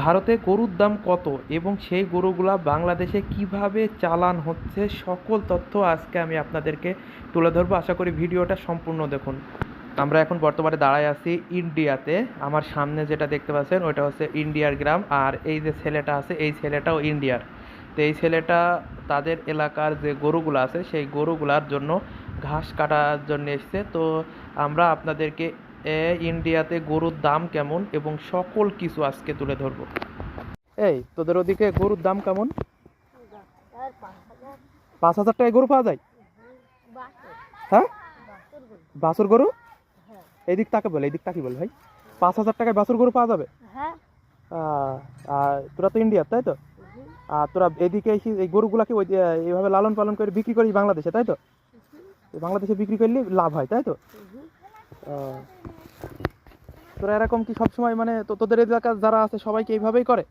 ভারতে গরুর দাম কত এবং সেই গরুগুলা বাংলাদেশে কীভাবে চালান হচ্ছে সকল তথ্য আজকে আমি আপনাদেরকে তুলে ধরবো। আশা করি ভিডিওটা সম্পূর্ণ দেখুন। আমরা এখন বর্তমানে দাঁড়ায় আছি ইন্ডিয়াতে। আমার সামনে যেটা দেখতে পাচ্ছেন, ওইটা হচ্ছে ইন্ডিয়ার গ্রাম আর এই যে ছেলেটা আছে, এই ছেলেটাও ইন্ডিয়ার। তো এই ছেলেটা তাদের এলাকার যে গরুগুলো আছে, সেই গরুগুলার জন্য ঘাস কাটার জন্য এসছে। তো আমরা আপনাদেরকে ইন্ডিয়াতে গরুর দাম কেমন এবং সকল কিছু আজকে তুলে ধরবো। এই, তোদের ওদিকে গরুর দাম কেমন? পাঁচ হাজার টাকায় গরু পাওয়া যায়? হ্যাঁ? বাছুর গরু? এইদিক তাকে বল এইদিক তাকে বলে ভাই। পাঁচ হাজার টাকায় বাছুর গরু পাওয়া যাবে? আর তোরা তো ইন্ডিয়ার, তাই তো? আর তোরা এদিকে এই গরুগুলাকে ওই এইভাবে লালন পালন করে বিক্রি করিস বাংলাদেশে, তাই তো? বাংলাদেশে বিক্রি করলে লাভ হয়, তাই তো? তোরা এরকম কি সবসময় মানে তো তোদের এলাকার যারা আছে সবাইকে এইভাবেই করে?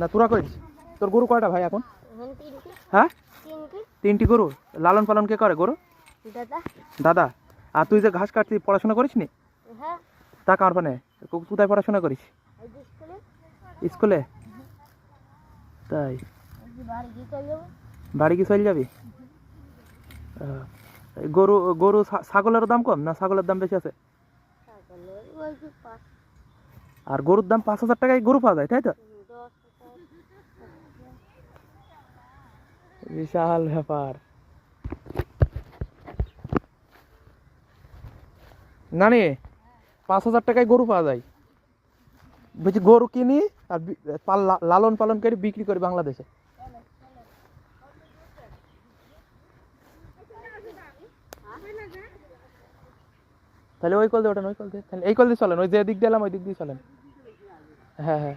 না তোরা করিস তোর গরু কয়টা ভাই এখন? হ্যাঁ? তিনটি। গরু? লালন পালন কে করে গরু? দাদা। আর তুই যে ঘাস কাটছিস পড়াশোনা করিস নি? হ্যাঁ। তা কার মানে? কোথায় পড়াশোনা করিস? স্কুলে। তাই। বাড়ি কি চলে যাবি? গরু গরু ছাগলের দাম কম না ছাগলের দাম বেশি আছে? আর গরুর দাম পাঁচ হাজার টাকায় গরু পাওয়া যায় তাই তো? বিশাল ব্যাপার। নানি পাঁচ হাজার টাকায় গরু পাওয়া যায়। বলছি গরু কিনি আর লালন পালন করে বিক্রি করি বাংলাদেশে। তাহলে ওই কল দিয়ে ওঠেন, ওই কল দিয়ে। তাহলে এই কল দিয়ে চলেন, ওই যে দিক দিয়ে এলাম, ওই দিক দিয়ে চলেন। হ্যাঁ হ্যাঁ।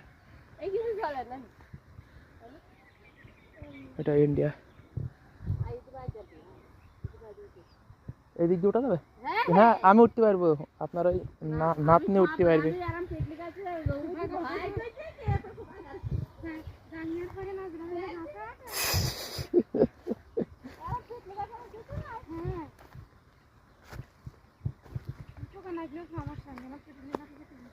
এটা ইন্ডিয়া। এই দিক দিয়ে ওঠা যাবে? হ্যাঁ আমি উঠতে পারব। আপনার ওই নাতনি উঠতে পারবে। gidiyoruz mu amaçlarına? Nasıl gidiyoruz? Nasıl gidiyoruz?